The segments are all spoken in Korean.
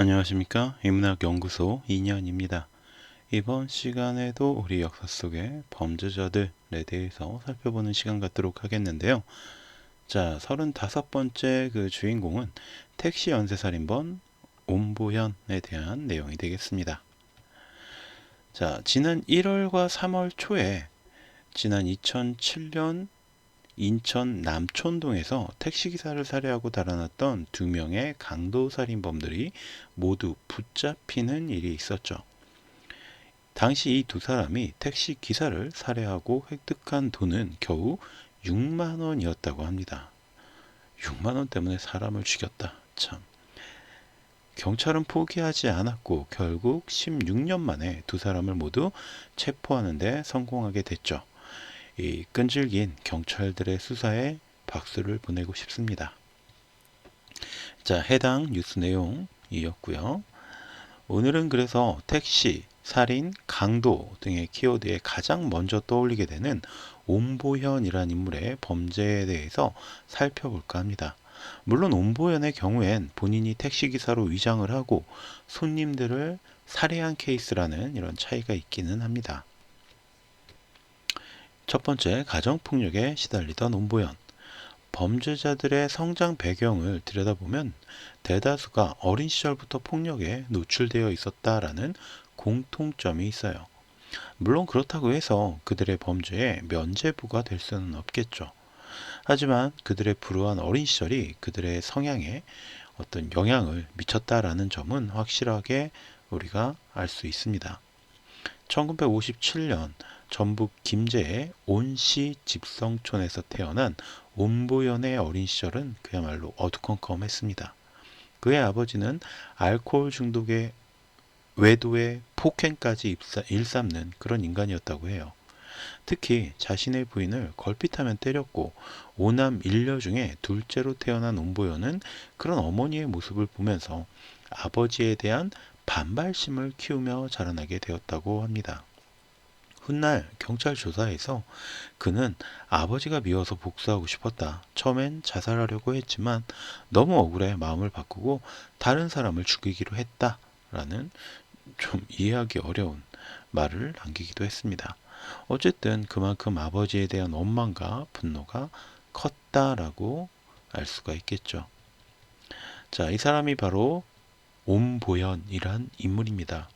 안녕하십니까 인문학 연구소 이년입니다. 이번 시간에도 우리 역사 속의 범죄자들에 대해서 살펴보는 시간 갖도록 하겠는데요. 자, 35번째 그 주인공은 택시 연쇄살인범 옴보현에 대한 내용이 되겠습니다. 자, 지난 1월과 3월 초에 지난 2007년 인천 남촌동에서 택시기사를 살해하고 달아났던 두 명의 강도살인범들이 모두 붙잡히는 일이 있었죠. 당시 이 두 사람이 택시기사를 살해하고 획득한 돈은 겨우 6만 원이었다고 합니다. 6만 원 때문에 사람을 죽였다. 참. 경찰은 포기하지 않았고 결국 16년 만에 두 사람을 모두 체포하는데 성공하게 됐죠. 이 끈질긴 경찰들의 수사에 박수를 보내고 싶습니다. 자, 해당 뉴스 내용이었고요. 오늘은 그래서 택시, 살인, 강도 등의 키워드에 가장 먼저 떠올리게 되는 옴보현이란 인물의 범죄에 대해서 살펴볼까 합니다. 물론 옴보현의 경우엔 본인이 택시기사로 위장을 하고 손님들을 살해한 케이스라는 이런 차이가 있기는 합니다. 첫 번째, 가정폭력에 시달리던 온보연. 범죄자들의 성장 배경을 들여다보면 대다수가 어린 시절부터 폭력에 노출되어 있었다라는 공통점이 있어요. 물론 그렇다고 해서 그들의 범죄에 면죄부가 될 수는 없겠죠. 하지만 그들의 불우한 어린 시절이 그들의 성향에 어떤 영향을 미쳤다라는 점은 확실하게 우리가 알 수 있습니다. 1957년 전북 김제의 온시 집성촌에서 태어난 온보연의 어린 시절은 그야말로 어두컴컴했습니다. 그의 아버지는 알코올 중독에 외도에 폭행까지 일삼는 그런 인간이었다고 해요. 특히 자신의 부인을 걸핏하면 때렸고 오남 일녀 중에 둘째로 태어난 온보연은 그런 어머니의 모습을 보면서 아버지에 대한 반발심을 키우며 자라나게 되었다고 합니다. 훗날 경찰 조사에서 그는 아버지가 미워서 복수하고 싶었다. 처음엔 자살하려고 했지만 너무 억울해 마음을 바꾸고 다른 사람을 죽이기로 했다. 라는 좀 이해하기 어려운 말을 남기기도 했습니다. 어쨌든 그만큼 아버지에 대한 원망과 분노가 컸다라고 알 수가 있겠죠. 자, 이 사람이 바로 옴보현이란 인물입니다.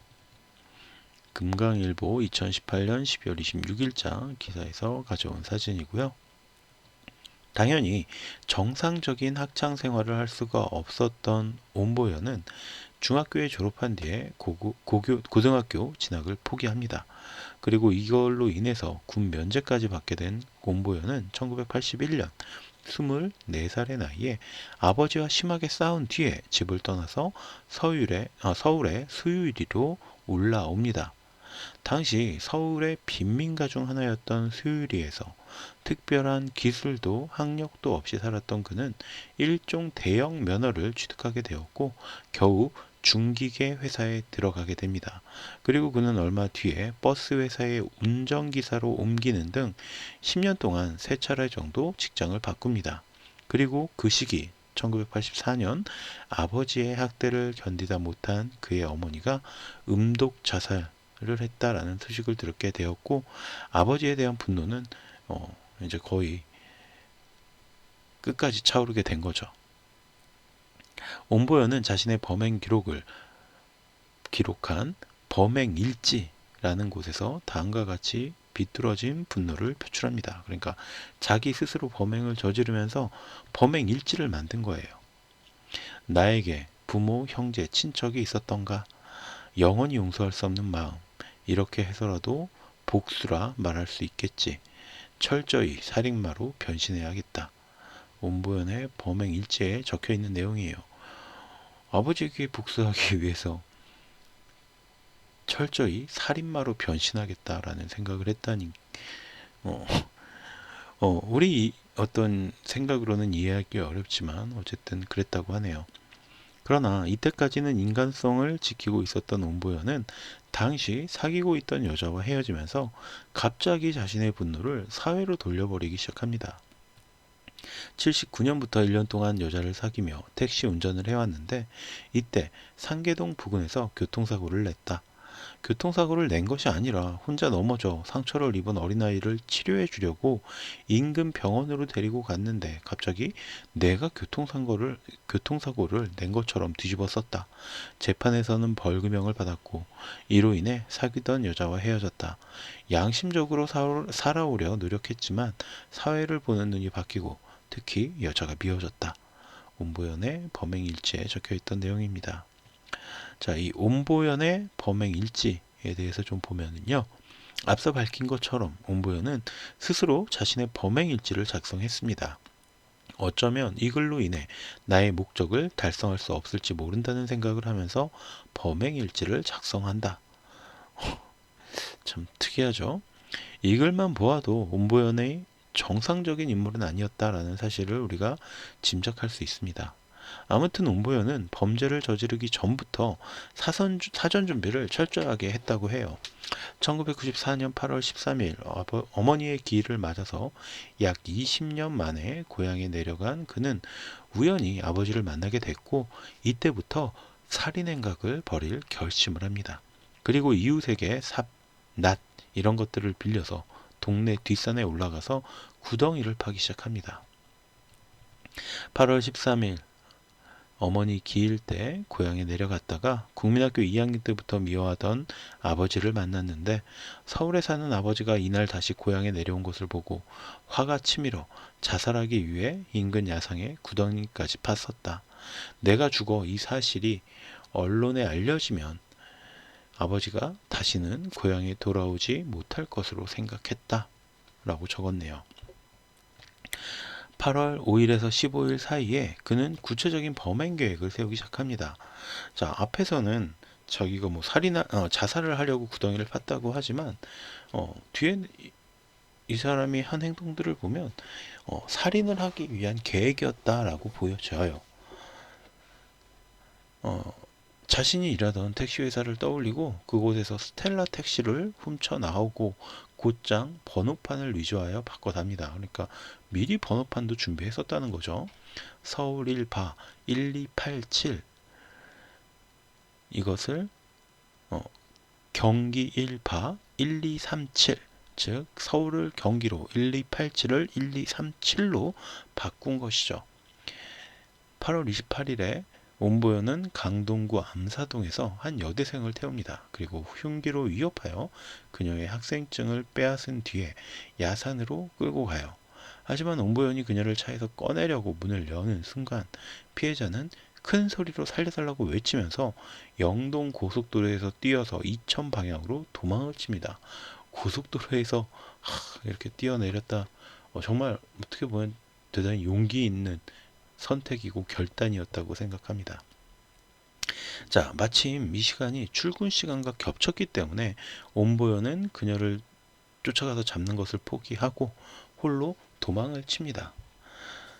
금강일보 2018년 12월 26일자 기사에서 가져온 사진이고요. 당연히 정상적인 학창 생활을 할 수가 없었던 온보연은 중학교에 졸업한 뒤에 고고, 고교, 고등학교 진학을 포기합니다. 그리고 이걸로 인해서 군 면제까지 받게 된 온보연은 1981년 24살의 나이에 아버지와 심하게 싸운 뒤에 집을 떠나서 서울에, 아, 서울의 수유리로 올라옵니다. 당시 서울의 빈민가 중 하나였던 수유리에서 특별한 기술도 학력도 없이 살았던 그는 일종 대형 면허를 취득하게 되었고 겨우 중기계 회사에 들어가게 됩니다. 그리고 그는 얼마 뒤에 버스 회사의 운전기사로 옮기는 등 10년 동안 세 차례 정도 직장을 바꿉니다. 그리고 그 시기 1984년 아버지의 학대를 견디다 못한 그의 어머니가 음독 자살 를 했다라는 소식을 들었게 되었고 아버지에 대한 분노는 어, 이제 거의 끝까지 차오르게 된 거죠. 온보연은 자신의 범행 기록을 기록한 범행 일지라는 곳에서 다음과 같이 비뚤어진 분노를 표출합니다. 그러니까 자기 스스로 범행을 저지르면서 범행 일지를 만든 거예요. 나에게 부모, 형제, 친척이 있었던가 영원히 용서할 수 없는 마음, 이렇게 해서라도 복수라 말할 수 있겠지. 철저히 살인마로 변신해야겠다. 온보연의 범행 일지에 적혀 있는 내용이에요. 아버지에게 복수하기 위해서 철저히 살인마로 변신하겠다라는 생각을 했다니, 어, 어, 우리 어떤 생각으로는 이해하기 어렵지만 어쨌든 그랬다고 하네요. 그러나 이때까지는 인간성을 지키고 있었던 온보연은 당시 사귀고 있던 여자와 헤어지면서 갑자기 자신의 분노를 사회로 돌려버리기 시작합니다. 79년부터 1년 동안 여자를 사귀며 택시 운전을 해왔는데 이때 상계동 부근에서 교통사고를 냈다. 교통사고를 낸 것이 아니라 혼자 넘어져 상처를 입은 어린아이를 치료해 주려고 인근 병원으로 데리고 갔는데 갑자기 내가 교통사고를 교통사고를 낸 것처럼 뒤집어 썼다. 재판에서는 벌금형을 받았고 이로 인해 사귀던 여자와 헤어졌다. 양심적으로 사- 살아오려 노력했지만 사회를 보는 눈이 바뀌고 특히 여자가 미워졌다. 온보연의 범행 일지에 적혀 있던 내용입니다. 자, 이 온보연의 범행 일지에 대해서 좀 보면은요. 앞서 밝힌 것처럼 온보연은 스스로 자신의 범행 일지를 작성했습니다. 어쩌면 이 글로 인해 나의 목적을 달성할 수 없을지 모른다는 생각을 하면서 범행 일지를 작성한다. 참 특이하죠. 이 글만 보아도 온보연의 정상적인 인물은 아니었다라는 사실을 우리가 짐작할 수 있습니다. 아무튼 온보연은 범죄를 저지르기 전부터 사선, 사전 준비를 철저하게 했다고 해요. 1994년 8월 13일 아버, 어머니의 기일을 맞아서 약 20년 만에 고향에 내려간 그는 우연히 아버지를 만나게 됐고 이때부터 살인 행각을 벌일 결심을 합니다. 그리고 이웃에게 삽, 낫 이런 것들을 빌려서 동네 뒷산에 올라가서 구덩이를 파기 시작합니다. 8월 13일 어머니 기일 때 고향에 내려갔다가 국민학교 2학년 때부터 미워하던 아버지를 만났는데 서울에 사는 아버지가 이날 다시 고향에 내려온 것을 보고 화가 치밀어 자살하기 위해 인근 야상에 구덩이까지 팠었다. 내가 죽어 이 사실이 언론에 알려지면 아버지가 다시는 고향에 돌아오지 못할 것으로 생각했다. 라고 적었네요. 8월 5일에서 15일 사이에 그는 구체적인 범행 계획을 세우기 시작합니다. 자, 앞에서는 자기가 뭐 살이나 어, 자살을 하려고 구덩이를 팠다고 하지만 어, 뒤에 이, 이 사람이 한 행동들을 보면 어, 살인을 하기 위한 계획이었다라고 보여져요. 어, 자신이 일하던 택시 회사를 떠올리고 그곳에서 스텔라 택시를 훔쳐 나오고 곧장 번호판을 위조하여 바꿔답니다. 그러니까 미리 번호판도 준비했었다는 거죠. 서울 1바 1287 이것을 어, 경기 1바 1237 즉 서울을 경기로 1287을 1237로 바꾼 것이죠. 8월 28일에 온보연은 강동구 암사동에서 한 여대생을 태웁니다. 그리고 흉기로 위협하여 그녀의 학생증을 빼앗은 뒤에 야산으로 끌고 가요. 하지만 온보연이 그녀를 차에서 꺼내려고 문을 여는 순간 피해자는 큰 소리로 살려달라고 외치면서 영동 고속도로에서 뛰어서 이천 방향으로 도망을 칩니다. 고속도로에서 하, 이렇게 뛰어내렸다. 어, 정말 어떻게 보면 대단히 용기 있는 선택이고 결단이었다고 생각합니다. 자, 마침 이 시간이 출근 시간과 겹쳤기 때문에 온보연은 그녀를 쫓아가서 잡는 것을 포기하고 홀로 도망을 칩니다.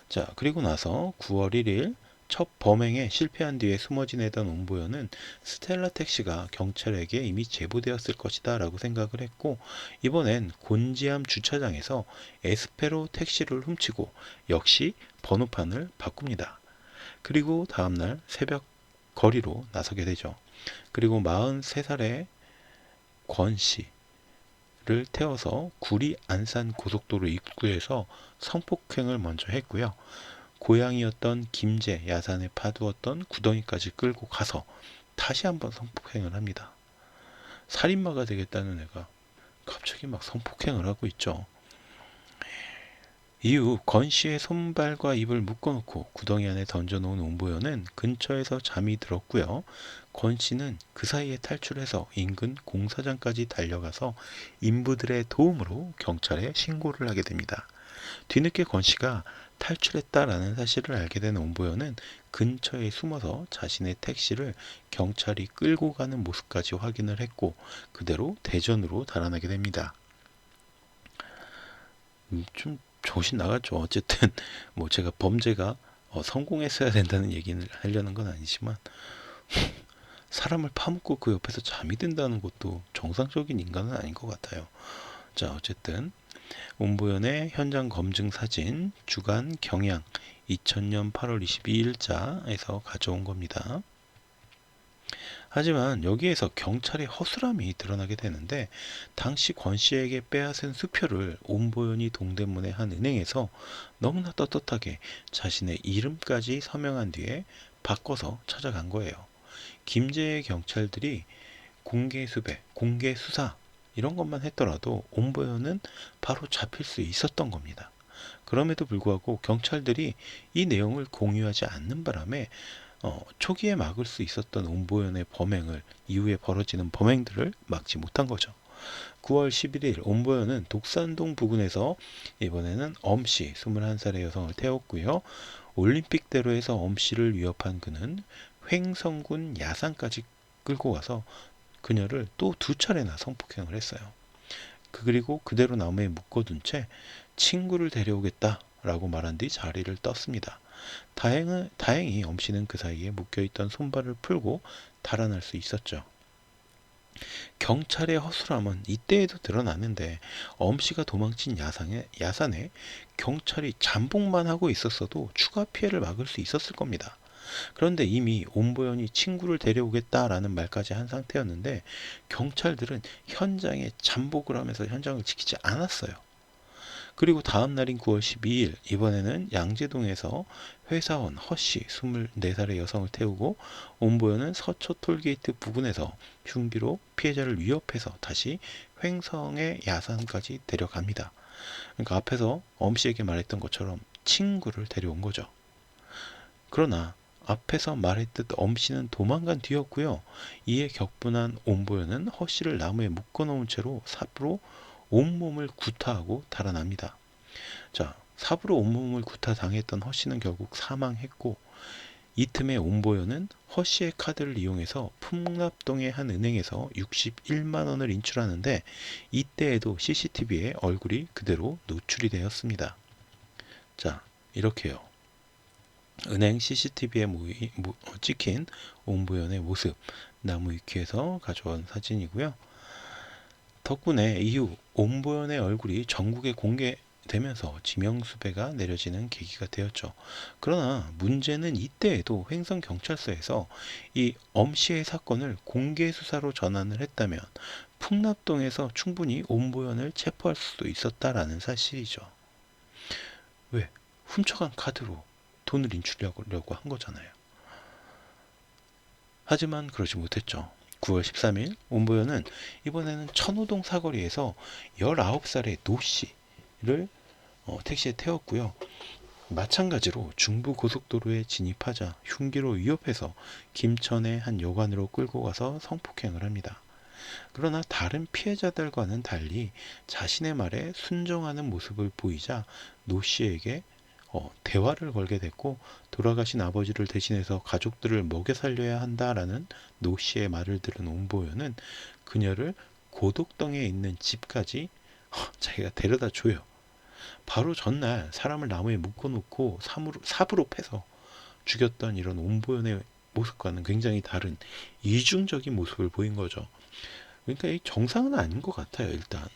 자, 그리고 나서 9월 1일 첫 범행에 실패한 뒤에 숨어 지내던 온보연은 스텔라 택시가 경찰에게 이미 제보되었을 것이다 라고 생각을 했고 이번엔 곤지암 주차장에서 에스페로 택시를 훔치고 역시 번호판을 바꿉니다. 그리고 다음날 새벽 거리로 나서게 되죠. 그리고 43살의 권 씨를 태워서 구리 안산 고속도로 입구에서 성폭행을 먼저 했고요. 고향이었던 김제 야산에 파두었던 구덩이까지 끌고 가서 다시 한번 성폭행을 합니다. 살인마가 되겠다는 애가 갑자기 막 성폭행을 하고 있죠. 이후 건 씨의 손발과 입을 묶어놓고 구덩이 안에 던져놓은 온보연은 근처에서 잠이 들었고요. 권 씨는 그 사이에 탈출해서 인근 공사장까지 달려가서 인부들의 도움으로 경찰에 신고를 하게 됩니다. 뒤늦게 권 씨가 탈출했다라는 사실을 알게 된 온보연은 근처에 숨어서 자신의 택시를 경찰이 끌고 가는 모습까지 확인을 했고 그대로 대전으로 달아나게 됩니다. 음, 좀 정신 나갔죠. 어쨌든 뭐 제가 범죄가 어, 성공했어야 된다는 얘기를 하려는 건 아니지만 사람을 파묻고 그 옆에서 잠이 든다는 것도 정상적인 인간은 아닌 것 같아요. 자, 어쨌든 온보연의 현장 검증 사진 주간 경향 2000년 8월 22일자에서 가져온 겁니다. 하지만 여기에서 경찰의 허술함이 드러나게 되는데 당시 권 씨에게 빼앗은 수표를 온보연이 동대문의 한 은행에서 너무나 떳떳하게 자신의 이름까지 서명한 뒤에 바꿔서 찾아간 거예요. 김제의 경찰들이 공개 수배, 공개 수사 이런 것만 했더라도 온보연은 바로 잡힐 수 있었던 겁니다. 그럼에도 불구하고 경찰들이 이 내용을 공유하지 않는 바람에 어, 초기에 막을 수 있었던 온보연의 범행을 이후에 벌어지는 범행들을 막지 못한 거죠. 9월 11일 온보연은 독산동 부근에서 이번에는 엄씨 21살의 여성을 태웠고요. 올림픽대로에서 엄씨를 위협한 그는 횡성군 야산까지 끌고 가서 그녀를 또 두 차례나 성폭행을 했어요. 그 그리고 그대로 나무에 묶어둔 채 친구를 데려오겠다라고 말한 뒤 자리를 떴습니다. 다행은, 다행히 엄씨는 그 사이에 묶여있던 손발을 풀고 달아날 수 있었죠. 경찰의 허술함은 이때에도 드러나는데 엄씨가 도망친 야산에, 야산에 경찰이 잠복만 하고 있었어도 추가 피해를 막을 수 있었을 겁니다. 그런데 이미 온보연이 친구를 데려오겠다라는 말까지 한 상태였는데 경찰들은 현장에 잠복을 하면서 현장을 지키지 않았어요. 그리고 다음 날인 9월 12일 이번에는 양재동에서 회사원 허씨 24살의 여성을 태우고 온보연은 서초 톨게이트 부근에서 흉기로 피해자를 위협해서 다시 횡성의 야산까지 데려갑니다. 그러니까 앞에서 엄씨에게 말했던 것처럼 친구를 데려온 거죠. 그러나 앞에서 말했듯 엄씨는 도망간 뒤였고요. 이에 격분한 온보연은 허씨를 나무에 묶어놓은 채로 삽으로 온몸을 구타하고 달아납니다. 자, 삽으로 온몸을 구타당했던 허씨는 결국 사망했고 이 틈에 온보연은 허씨의 카드를 이용해서 풍납동의 한 은행에서 61만 원을 인출하는데 이때에도 CCTV에 얼굴이 그대로 노출이 되었습니다. 자, 이렇게요. 은행 CCTV에 모이, 모, 찍힌 온보연의 모습 나무 위키에서 가져온 사진이고요. 덕분에 이후 온보연의 얼굴이 전국에 공개되면서 지명수배가 내려지는 계기가 되었죠. 그러나 문제는 이때에도 횡성경찰서에서 이 엄씨의 사건을 공개 수사로 전환을 했다면 풍납동에서 충분히 온보연을 체포할 수도 있었다라는 사실이죠. 왜? 훔쳐간 카드로 돈을 인출하려고 한 거잖아요. 하지만 그러지 못했죠. 9월 13일 온보연은 이번에는 천호동 사거리에서 19살의 노씨를 어, 택시에 태웠고요. 마찬가지로 중부고속도로에 진입하자 흉기로 위협해서 김천의 한 여관으로 끌고 가서 성폭행을 합니다. 그러나 다른 피해자들과는 달리 자신의 말에 순종하는 모습을 보이자 노 씨에게 어, 대화를 걸게 됐고 돌아가신 아버지를 대신해서 가족들을 먹여 살려야 한다라는 노 씨의 말을 들은 온보연은 그녀를 고독동에 있는 집까지 어, 자기가 데려다 줘요. 바로 전날 사람을 나무에 묶어놓고 삽으로, 삽으로 패서 죽였던 이런 온보연의 모습과는 굉장히 다른 이중적인 모습을 보인 거죠. 그러니까 이 정상은 아닌 것 같아요, 일단.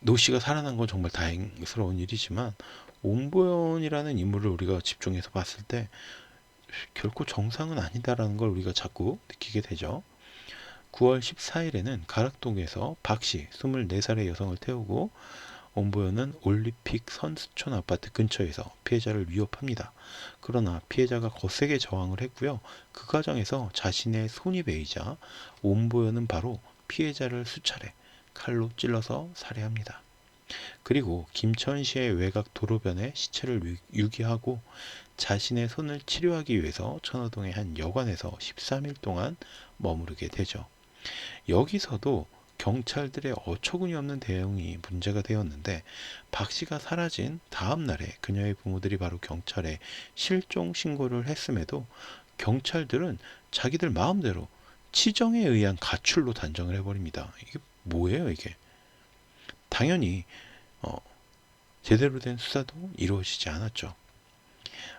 어, 노 씨가 살아난 건 정말 다행스러운 일이지만 옹보연이라는 인물을 우리가 집중해서 봤을 때 결코 정상은 아니다라는 걸 우리가 자꾸 느끼게 되죠. 9월 14일에는 가락동에서 박씨 24살의 여성을 태우고 온보연은 올림픽 선수촌 아파트 근처에서 피해자를 위협합니다. 그러나 피해자가 거세게 저항을 했고요. 그 과정에서 자신의 손이 베이자 온보연은 바로 피해자를 수차례 칼로 찔러서 살해합니다. 그리고 김천시의 외곽 도로변에 시체를 유기하고 자신의 손을 치료하기 위해서 천호동의 한 여관에서 13일 동안 머무르게 되죠. 여기서도 경찰들의 어처구니 없는 대응이 문제가 되었는데 박 씨가 사라진 다음 날에 그녀의 부모들이 바로 경찰에 실종 신고를 했음에도 경찰들은 자기들 마음대로 치정에 의한 가출로 단정을 해버립니다. 이게 뭐예요 이게? 당연히 어, 제대로 된 수사도 이루어지지 않았죠.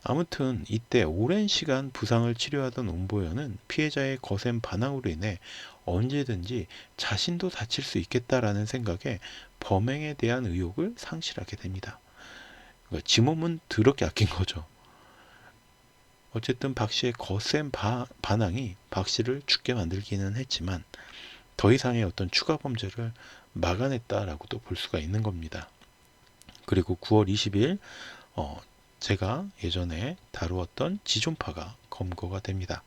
아무튼 이때 오랜 시간 부상을 치료하던 온보현은 피해자의 거센 반항으로 인해 언제든지 자신도 다칠 수 있겠다라는 생각에 범행에 대한 의욕을 상실하게 됩니다. 그러니까 지 몸은 더럽게 아낀 거죠. 어쨌든 박 씨의 거센 바, 반항이 박 씨를 죽게 만들기는 했지만 더 이상의 어떤 추가 범죄를 막아냈다라고도 볼 수가 있는 겁니다. 그리고 9월 20일 어, 제가 예전에 다루었던 지존파가 검거가 됩니다.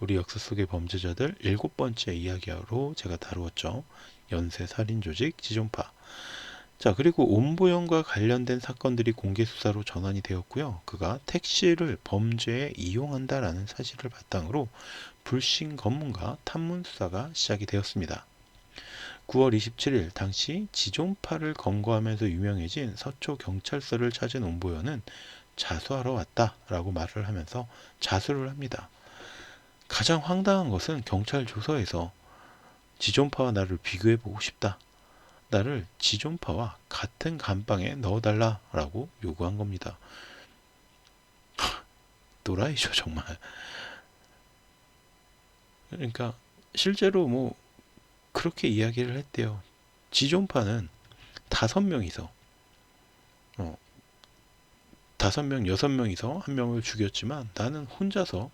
우리 역사 속의 범죄자들 일곱 번째 이야기로 제가 다루었죠. 연쇄 살인 조직 지존파. 자, 그리고 온보영과 관련된 사건들이 공개 수사로 전환이 되었고요. 그가 택시를 범죄에 이용한다라는 사실을 바탕으로 불신 검문과 탐문 수사가 시작이 되었습니다. 9월 27일 당시 지존파를 검거하면서 유명해진 서초 경찰서를 찾은 온보현은 자수하러 왔다라고 말을 하면서 자수를 합니다. 가장 황당한 것은 경찰 조서에서 지존파와 나를 비교해 보고 싶다. 나를 지존파와 같은 감방에 넣어달라라고 요구한 겁니다. 또라이죠 정말. 그러니까 실제로 뭐 그렇게 이야기를 했대요. 지존파는 다섯 명이서 어, 다섯 명, 여섯 명이서 한 명을 죽였지만 나는 혼자서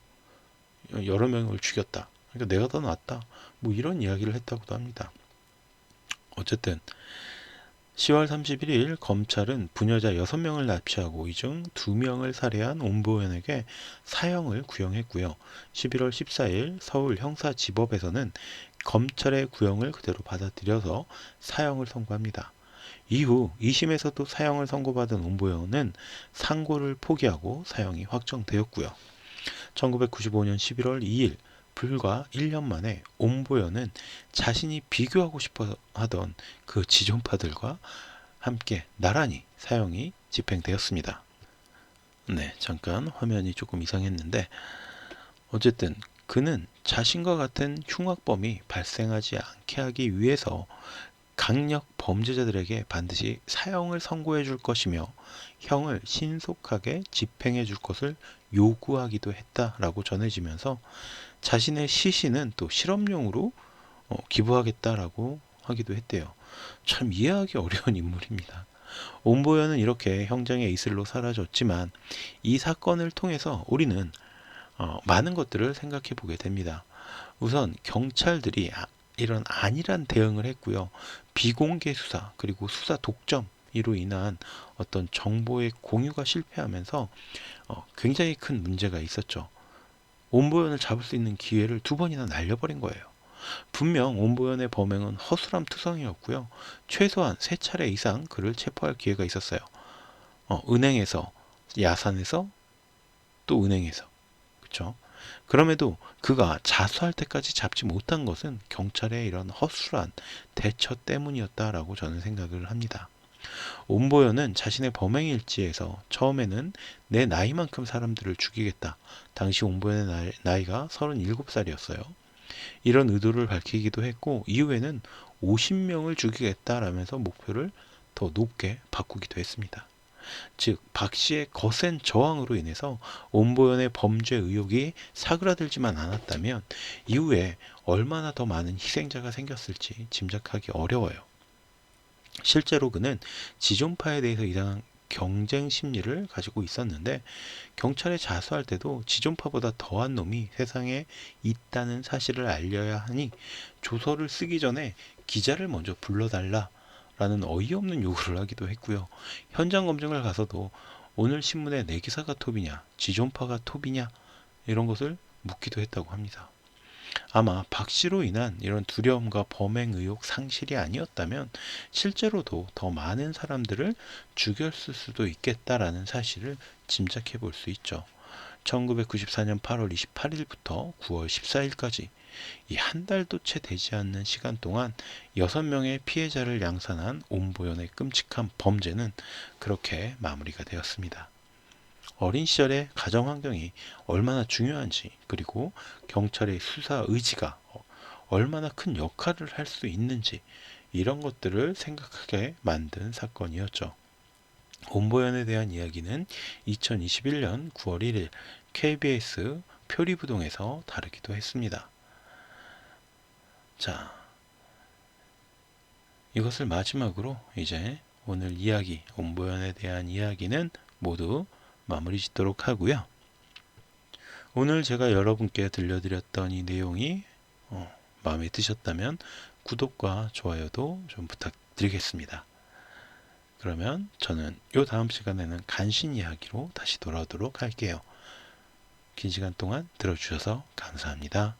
여러 명을 죽였다. 그러니까 내가 더 낫다. 뭐 이런 이야기를 했다고도 합니다. 어쨌든 10월 31일 검찰은 부녀자 6명을 납치하고 이 중 2명을 살해한 온보현에게 사형을 구형했고요. 11월 14일 서울 형사지법에서는 검찰의 구형을 그대로 받아들여서 사형을 선고합니다. 이후 2심에서도 사형을 선고받은 온보현은 상고를 포기하고 사형이 확정되었고요. 1995년 11월 2일 불과 1년 만에 옴보연은 자신이 비교하고 싶어 하던 그 지존파들과 함께 나란히 사형이 집행되었습니다. 네, 잠깐 화면이 조금 이상했는데 어쨌든 그는 자신과 같은 흉악범이 발생하지 않게 하기 위해서 강력 범죄자들에게 반드시 사형을 선고해 줄 것이며 형을 신속하게 집행해 줄 것을 요구하기도 했다라고 전해지면서 자신의 시신은 또 실험용으로 어, 기부하겠다라고 하기도 했대요. 참 이해하기 어려운 인물입니다. 온보연은 이렇게 형장의 이슬로 사라졌지만 이 사건을 통해서 우리는 어, 많은 것들을 생각해 보게 됩니다. 우선 경찰들이 아, 이런 안일한 대응을 했고요. 비공개 수사 그리고 수사 독점 이로 인한 어떤 정보의 공유가 실패하면서 어, 굉장히 큰 문제가 있었죠. 온보연을 잡을 수 있는 기회를 두 번이나 날려버린 거예요. 분명 온보연의 범행은 허술함 투성이었고요. 최소한 세 차례 이상 그를 체포할 기회가 있었어요. 어, 은행에서, 야산에서, 또 은행에서. 그쵸? 그럼에도 그가 자수할 때까지 잡지 못한 것은 경찰의 이런 허술한 대처 때문이었다라고 저는 생각을 합니다. 온보연은 자신의 범행 일지에서 처음에는 내 나이만큼 사람들을 죽이겠다. 당시 온보연의 나이가 37살이었어요. 이런 의도를 밝히기도 했고 이후에는 50명을 죽이겠다라면서 목표를 더 높게 바꾸기도 했습니다. 즉, 박 씨의 거센 저항으로 인해서 온보연의 범죄 의혹이 사그라들지만 않았다면 이후에 얼마나 더 많은 희생자가 생겼을지 짐작하기 어려워요. 실제로 그는 지존파에 대해서 이상한 경쟁 심리를 가지고 있었는데 경찰에 자수할 때도 지존파보다 더한 놈이 세상에 있다는 사실을 알려야 하니 조서를 쓰기 전에 기자를 먼저 불러달라 라는 어이없는 요구를 하기도 했고요. 현장 검증을 가서도 오늘 신문에 내 기사가 톱이냐, 지존파가 톱이냐 이런 것을 묻기도 했다고 합니다. 아마 박 씨로 인한 이런 두려움과 범행 의혹 상실이 아니었다면 실제로도 더 많은 사람들을 죽였을 수도 있겠다라는 사실을 짐작해 볼 수 있죠. 1994년 8월 28일부터 9월 14일까지 이 한 달도 채 되지 않는 시간 동안 6명의 피해자를 양산한 온보연의 끔찍한 범죄는 그렇게 마무리가 되었습니다. 어린 시절의 가정 환경이 얼마나 중요한지 그리고 경찰의 수사 의지가 얼마나 큰 역할을 할 수 있는지 이런 것들을 생각하게 만든 사건이었죠. 온보연에 대한 이야기는 2021년 9월 1일 KBS 표리부동에서 다루기도 했습니다. 자, 이것을 마지막으로 이제 오늘 이야기, 온보연에 대한 이야기는 모두 마무리 짓도록 하고요. 오늘 제가 여러분께 들려드렸던 이 내용이 어, 마음에 드셨다면 구독과 좋아요도 좀 부탁드리겠습니다. 그러면 저는 요 다음 시간에는 간신 이야기로 다시 돌아오도록 할게요. 긴 시간 동안 들어주셔서 감사합니다.